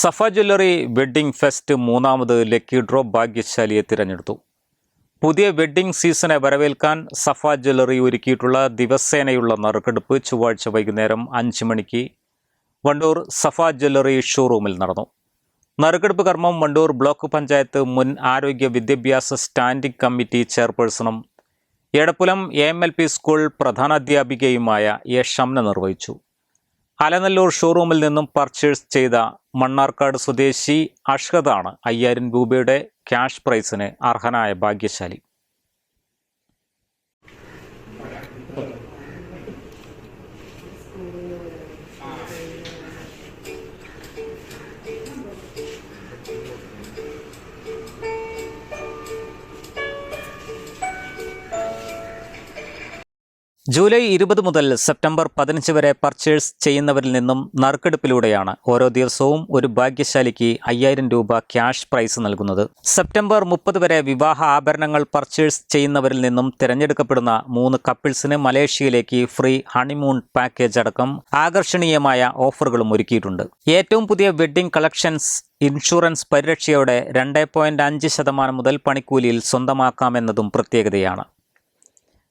സഫ jewellery wedding fest മൂന്നാമത് lucky draw ഭാഗ്യശാലിയെ തിരഞ്ഞെടുത്തു. പുതിയ വെഡ്ഡിംഗ് സീസണെ വരവേൽക്കാൻ സഫ ജ്വല്ലറി ഒരുക്കിയിട്ടുള്ള ദിവസേനയുള്ള നറുക്കെടുപ്പ് ചൊവ്വാഴ്ച വൈകുന്നേരം അഞ്ച് മണിക്ക് വണ്ടൂർ സഫ ജ്വല്ലറി ഷോറൂമിൽ നടന്നു. നറുക്കെടുപ്പ് കർമ്മം വണ്ടൂർ ബ്ലോക്ക് പഞ്ചായത്ത് മുൻ ആരോഗ്യ വിദ്യാഭ്യാസ standing committee ചെയർപേഴ്സണും Edappulam A M L P school പ്രധാനാധ്യാപികയുമായ A Shamna നിർവഹിച്ചു. അലനല്ലൂർ ഷോറൂമിൽ നിന്നും പർച്ചേസ് ചെയ്ത മണ്ണാർക്കാട് സ്വദേശി അഷ്ഹദാണ് അയ്യായിരം രൂപയുടെ ക്യാഷ് പ്രൈസിന് അർഹനായ ഭാഗ്യശാലി. ജൂലൈ ഇരുപത് മുതൽ സെപ്റ്റംബർ പതിനഞ്ച് വരെ പർച്ചേസ് ചെയ്യുന്നവരിൽ നിന്നും നറുക്കെടുപ്പിലൂടെയാണ് ഓരോ ദിവസവും ഒരു ഭാഗ്യശാലിക്ക് അയ്യായിരം രൂപ ക്യാഷ് പ്രൈസ് നൽകുന്നത്. സെപ്റ്റംബർ മുപ്പത് വരെ വിവാഹ ആഭരണങ്ങൾ പർച്ചേസ് ചെയ്യുന്നവരിൽ നിന്നും തിരഞ്ഞെടുക്കപ്പെടുന്ന മൂന്ന് കപ്പിൾസിന് മലേഷ്യയിലേക്ക് ഫ്രീ ഹണിമൂൺ പാക്കേജ് അടക്കം ആകർഷണീയമായ ഓഫറുകളും ഒരുക്കിയിട്ടുണ്ട്. ഏറ്റവും പുതിയ വെഡ്ഡിംഗ് കളക്ഷൻസ് ഇൻഷുറൻസ് പരിരക്ഷയോടെ രണ്ട് പോയിന്റ് അഞ്ച് ശതമാനം മുതൽ പണിക്കൂലിയിൽ സ്വന്തമാക്കാമെന്നതും പ്രത്യേകതയാണ്.